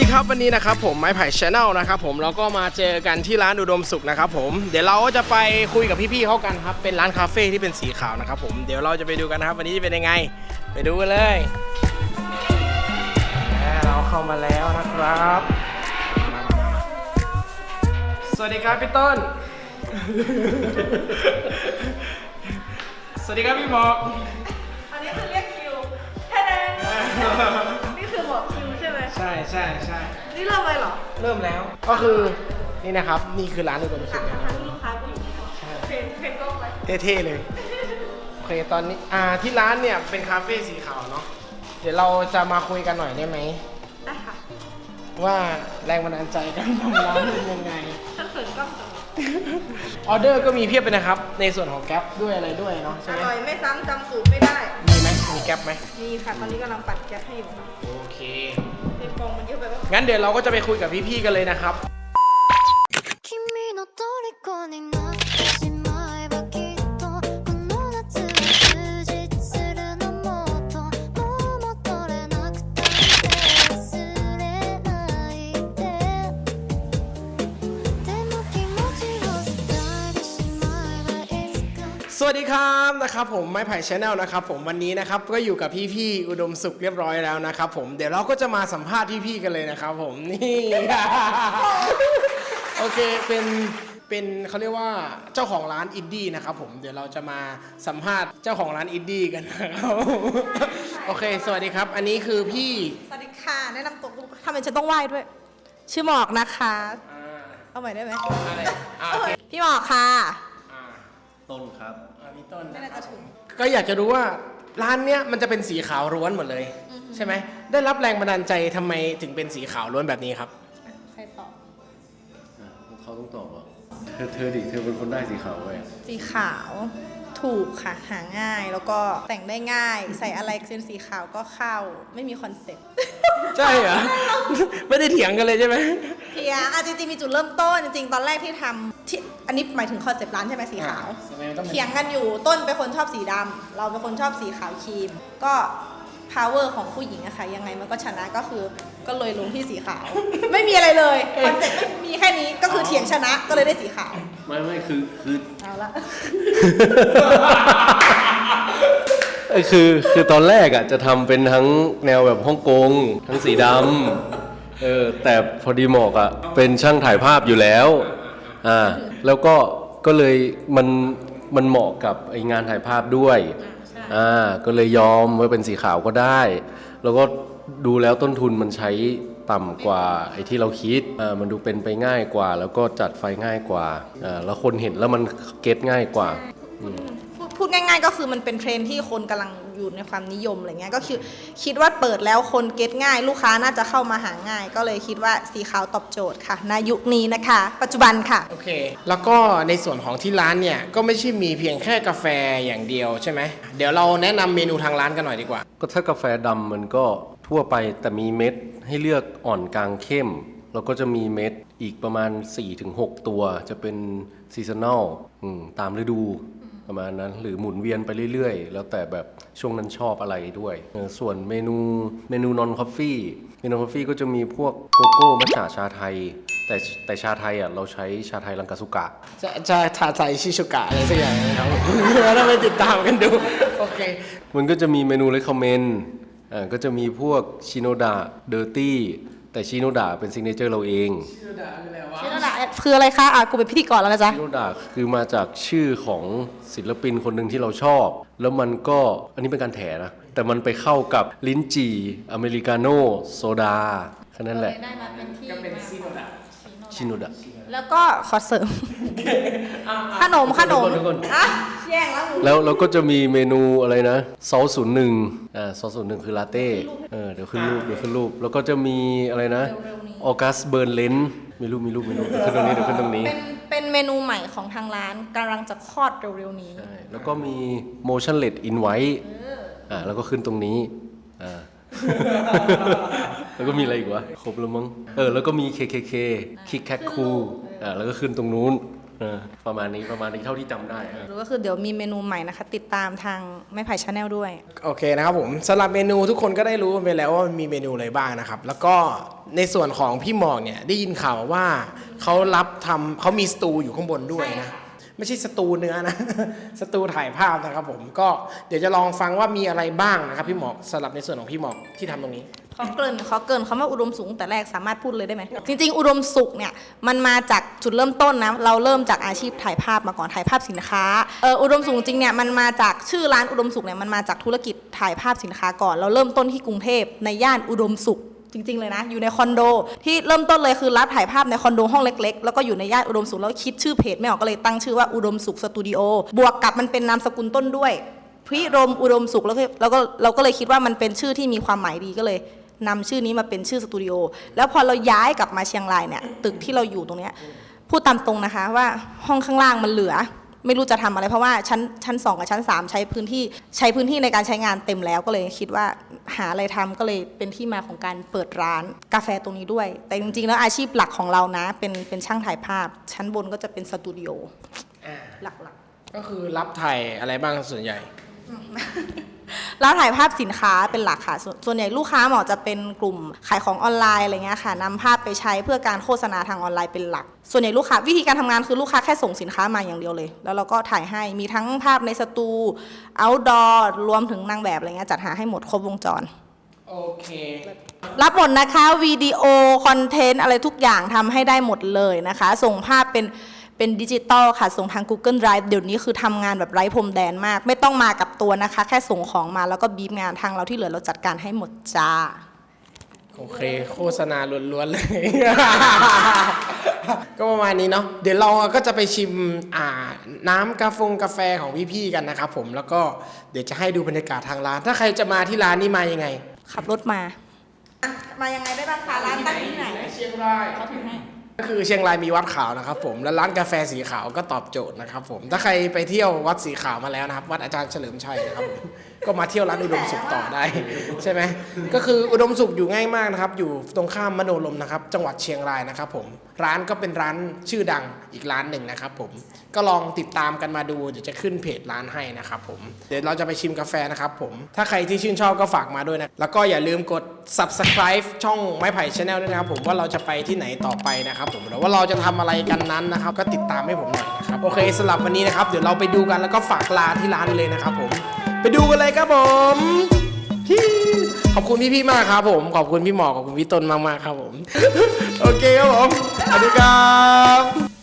ดีครับวันนี้นะครับผมไม้ไผ่ชาแนลนะครับผมเราก็มาเจอกันที่ร้านอุดมสุขนะครับผมเดี๋ยวเราก็จะไปคุยกับพี่ๆเขากันครับเป็นร้านคาเฟ่ที่เป็นสีขาวนะครับผมเดี๋ยวเราจะไปดูกันนะครับ วันนี้จะเป็นยังไง ไปดูกันเลยอ่าเราเข้ามาแล้วนะครับมาๆสวัสดีครับพี่ต้น สวัสดีครับพี่หมอกอันนี้คือเรียกคิวแค่นั้น ช่ไหมใช่ใช่ใช่นี่เริ่มเลยเหรอเริ่มแล้วก็คือนี่นะครับ นี่คือร้านอุดมสุขนะครับ ทางลูกค้าก็อยู่นี่เทรนเทรนกล้องไว้เท่ๆเลย โอเคตอนนี้อ่าที่ร้านเนี่ยเป็นคาเฟ่สีขาวเนาะเดี๋ยวเราจะมาคุยกันหน่อยได้ไหม ได้ค่ะว่าแรงบันดาลใจการทำร้านเป็นยังไง ฉันเขินกล้องจังเลยออเดอร์ก็มีเพียบเลยนะครับ ในส่วนของแก๊ปด้วยอะไรด้วยเนาะใช่อไหมร่อยไม่ซ้ำจำสูตรไม่ได้ มีไหมมีแก๊ปไหมมีค่ะ ตอนนี้กำลังปัดแก๊สให้อยู่ค่ะโอเคในฟองมันเยอะไปว่างั้นเดี๋ยวเราก็จะไปคุยกับพี่ๆกันเลยนะครับ สวัสดีครับนะครับผมไม้ไผ่ชาแนลนะครับผมวันนี้นะครับก็อยู่กับพี่ๆอุดมสุขเรียบร้อยแล้วนะครับผมเดี๋ยวเราก็จะมาสัมภาษณ์พี่ๆกันเลยนะครับผมนี่ โอเคเป็นเป็นเขาเรียกว่าเจ้าของร้านอินดี้นะครับผมเดี๋ยวเราจะมาสัมภาษณ์เจ้าของร้านอินดี้กันนะครับโอเค สวัสดีครับ อันนี้คือพี่สวัสดีค่ะแนะนำตัวทำไมฉันต้องไหว้ด้วย ชื่อหมอกนะคะ อ่าเอาใหม่ได้ไหมอะไรอ่าโอเคพี่หมอกค่ะอ่า ต้นครับ อ่าพี่ต้นไม่นะน่าครัจะบถูก ก็อยากจะรู้ว่าร้านเนี้ยมันจะเป็นสีขาวล้วนหมดเลยใช่ไหมได้รับแรงบันดาลใจทำไมถึงเป็นสีขาวล้วนแบบนี้ครับใครตอบอะพวกเขาต้องตอบว่าเธอเธอดิเธอเป็นคนได้สีขาวไว้อะสีขาวถูกค่ะ หาง่าย แล้วก็แต่งได้ง่าย ใส่อะไรเป็นสีขาวก็เข้า ไม่มีคอนเซ็ปต์ ใช่เหรอ ไม่ได้เถียงกันเลยใช่ไหมเพี ยงอะจริงๆมีจุดเริ่มต้นจริงๆตอนแรกที่ทำที่อันนี้หมายถึงคอนเซ็ปต์ร้านใช่ไหมสีขาวอ่าแสดงว่าต้องเป็นเถียงกันอยู่ต้นเป็นคนชอบสีดำเราเป็นคนชอบสีขาวครีม ก็ power ของผู้หญิงอะค่ะยังไงมันก็ชนะก็คือก็เลยลงที่สีขาว ไม่มีอะไรเลยคอนเซ็ปต์ไม่มีแค่นี้ก็คือเถียงชนะก็เลยได้สีขาวไม่ไม่คือคือ เอาละ เอ้ยคือคือตอนแรกอะจะทำเป็นทั้งแนวแบบฮ่องกง ทั้งสีดำ เออแต่พอดีหมอกอะเป็นช่างถ่ายภาพอยู่แล้วอ่าแล้วก็ก็เลยมันมันเหมาะกับไองานถ่ายภาพด้วยอ่าก็เลยยอมว่าเป็นสีขาวก็ได้ แล้วก็ดูแล้วต้นทุนมันใช้ต่ำกว่าไอ้ที่เราคิดอ่ามันดูเป็นไปง่ายกว่า แล้วก็จัดไฟง่ายกว่าอ่าแล้วคนเห็นแล้วมันเก็ตง่ายกว่า พูดพูดง่ายๆก็คือมันเป็นเทรนด์ที่คนกำลัง อยู่ในความนิยมอะไรเงี้ยก็คือคิดว่าเปิดแล้วคนเก็ตง่าย ลูกค้าน่าจะเข้ามาหาง่าย ก็เลยคิดว่าสีขาวตอบโจทย์ค่ะในยุคนี้นะคะ ปัจจุบันค่ะ โอเค แล้วก็ในส่วนของที่ร้านเนี่ย ก็ไม่ใช่มีเพียงแค่กาแฟอย่างเดียวใช่ไหมเดี๋ยวเราแนะนำเมนูทางร้านกันหน่อยดีกว่า ก็ถ้ากาแฟดำมันก็ทั่วไปแต่มีเม็ดให้เลือกอ่อนกลางเข้ม แล้วก็จะมีเม็ดอีกประมาณ 4-6 ตัว จะเป็นซีซัน a ลตามฤดู ประมาณนั้น หรือหมุนเวียนไปเรื่อยๆ แล้วแต่แบบช่วงนั้นชอบอะไรด้วยเออส่วนเมนูเมนูนอนคอฟฟี่เมนูคอฟฟี่ก็จะมีพวกโกโก้มัทฉะชาไทย แต่แต่ชาไทยอะเราใช้ชาไทยลังกาสุกะจะจะทาใจชิชุกะอะไรสักอย่างนะครับเราไปติดตามกันดูโอเคมันก็จะมีเมนูเลคคอมเมนต์อ่าก็จะมีพวกชิโนดะเดอร์ตี้ แต่ชิโนดะเป็นซิงเนเจอร์เราเองชื่อระดับคืออะไรคะอะกูเป็นพิธีกรแล้วนะจ๊ะชิโนดะคือมาจากชื่อของศิลปินคนหนึ่งที่เราชอบ แล้วมันก็อันนี้เป็นการแถนะ แต่มันไปเข้ากับลิ้นจี่อเมริกาโน่โซดาแค่นั้นแหละได้มาเป็นที่ก็เป็นซีโนดะชิโนดะแล้วก็ขอเสริมขนมขนมเดี๋ยวก่อนเดี๋ยวก่อนอะ แย่งแล้วมึงแล้วเราก็จะมีเมนูอะไรนะซอสศูนย์หนึ่งอ่าซอสศูนย์หนึ่งคือลาเต้เออเดี๋ยวขึ้นรูปเดี๋ยวขึ้นรูป แล้วก็จะมีอะไรนะออกัสเบิร์นเลนมีรูปมีรูปมีรูปเดี๋ยวขึ้นตรงนี้เดี๋ยวขึ้นตรงนี้ เป็นเป็นเมนูใหม่ของทางร้านกำลังจะคลอดเร็วๆนี้ ใช่แล้วก็มี motionless invite อ่าแล้วก็ขึ้นตรงนี้อ่า แล้วก็มีอะไรอีกวะ ครบแล้วมั้งเออแล้วก็มี KKK Kick Cat Cool อ่าแล้วก็ขึ้นตรงนู้น เออประมาณนี้ประมาณนี้เท่าที่จำได้เออหรือก็คือเดี๋ยวมีเมนูใหม่นะคะ ติดตามทางไม้ไผ่ชาแนลด้วย โอเคนะครับผมสำหรับเมนูทุกคนก็ได้รู้กันไปแล้วว่ามีเมนูอะไรบ้างนะครับ แล้วก็ในส่วนของพี่หมอกเนี่ยได้ยินข่าวว่าเขารับทำเขามีสตูอยู่ข้างบนด้วยนะ ไม่ใช่สตูเนื้อนะ สตูถ่ายภาพนะครับผมก็เดี๋ยวจะลองฟังว่ามีอะไรบ้างนะครับพี่หมอกสำหรับในส่วนของพี่หมอกที่ทำตรงนี้ เขาเกรินเขาเกรินคำว่าอุดมสุขตั้งแต่แรกสามารถพูดเลยได้ไหมจริง ๆ อุดมสุขเนี่ยมันมาจากจุดเริ่มต้นนะเราเริ่มจากอาชีพถ่ายภาพมาก่อนถ่ายภาพสินค้าเอออุดมสุขจริงเนี่ยมันมาจากชื่อร้านอุดมสุขเนี่ยมันมาจากธุรกิจถ่ายภาพสินค้าก่อน เราเริ่มต้นที่กรุงเทพในย่านอุดมสุขจริง ๆ เลยนะ อยู่ในคอนโด ที่เริ่มต้นเลยคือรับถ่ายภาพในคอนโดห้องเล็ก ๆ แล้วก็อยู่ในย่านอุดมสุขแล้วคิดชื่อเพจไม่ออกก็เลยตั้งชื่อว่าอุดมสุขสตูดิโอบวกกับมันเป็นนามสกุลต้นด้วยพิรมอุดมสุขแล้วก็แล้วก็เราก็เลยคิดว่ามันเป็นชื่อที่มีความหมายดีก็เลย นำชื่อนี้มาเป็นชื่อสตูดิโอแล้วพอเราย้ายกลับมาเชียงรายเนี่ยตึกที่เราอยู่ตรงเนี้ยพูดตามตรงนะคะว่าห้องข้างล่างมันเหลือ ไม่รู้จะทำอะไรเพราะว่าชั้นชั้นสองกับชั้นสามใช้พื้นที่ใช้พื้นที่ในการใช้งานเต็มแล้วก็เลยคิดว่าหาอะไรทำก็เลยเป็นที่มาของการเปิดร้านกาแฟตรงนี้ด้วย แต่จริงๆแล้วอาชีพหลักของเรานะ เป็นเป็นช่างถ่ายภาพ ชั้นบนก็จะเป็นสตูดิโอหลักก็คือรับถ่ายอะไรบ้างส่วนใหญ่ๆ แล้วถ่ายภาพสินค้าเป็นหลักค่ะส่วนส่วนใหญ่ลูกค้าหมอจะเป็นกลุ่มขายของออนไลน์อะไรเงี้ยค่ะนำภาพไปใช้เพื่อการโฆษณาทางออนไลน์เป็นหลัก ส่วนใหญ่ลูกค้าวิธีการทำงานคือลูกค้าแค่ส่งสินค้ามาอย่างเดียวเลย แล้วเราก็ถ่ายให้มีทั้งภาพในสตู outdoor รวมถึงนางแบบอะไรเงี้ยจัดหาให้หมดครบวงจรโอเค รับหมดนะคะวิดีโอคอนเทนต์อะไรทุกอย่างทำให้ได้หมดเลยนะคะ ส่งภาพเป็น เป็นดิจิตอลค่ะ ส่งทาง Google Drive เดี๋ยวนี้คือทำงานแบบไร้พรมแดนมาก ไม่ต้องมากับตัวนะคะ แค่ส่งของมาแล้วก็บีบงานทางเราที่เหลือเราจัดการให้หมดจ้า โอเค โฆษณาล้วนๆเลย ก็ประมาณนี้เนาะเดี๋ยวเราก็จะไปชิมอ่าน้ำกาแฟกาแฟของพี่ๆกันนะครับผมแล้วก็เดี๋ยวจะให้ดูบรรยากาศทางร้าน ถ้าใครจะมาที่ร้านนี้มายังไงขับรถมา มายังไงได้บ้างคะร้านตั้งที่ไหน เชียงราย ก็คือเชียงรายมีวัดขาวนะครับผมและร้านกาแฟสีขาวก็ตอบโจทย์นะครับผมถ้าใครไปเที่ยววัดสีขาวมาแล้วนะครับ วัดอาจารย์เฉลิมชัยนะครับผม ก็มาเที่ยวร้านอุดมสุขต่อได้ใช่ไหมก็คืออุดมสุขอยู่ง่ายมากนะครับ อยู่ตรงข้ามมโนลมนะครับ จังหวัดเชียงรายนะครับ ผมร้านก็เป็นร้านชื่อดังอีกร้านหนึ่งนะครับผมก็ลองติดตามกันมาดูเดี๋ยวจะขึ้นเพจร้านให้นะครับผมเดี๋ยวเราจะไปชิมกาแฟนะครับผมถ้าใครที่ชื่นชอบก็ฝากมาด้วยนะแล้วก็อย่าลืมกด subscribe ช่องไม้ไผ่ชาแนลด้วยนะครับผมว่าเราจะไปที่ไหนต่อไปนะครับผมหรือว่าเราจะทำอะไรกันนั้นนะครับ ก็ติดตามให้ผมหน่อยนะครับโอเคสำหรับวันนี้นะครับเดี๋ยวเราไปดูกันแล้วก็ฝากลาที่ร้านเลยนะครับผม ไปดูกันเลยครับผมที่ขอบคุณพี่ๆมากครับผม ขอบคุณพี่หมอขอบคุณพี่ต้นมากๆครับผม โอเคครับผมสวัสดีครับ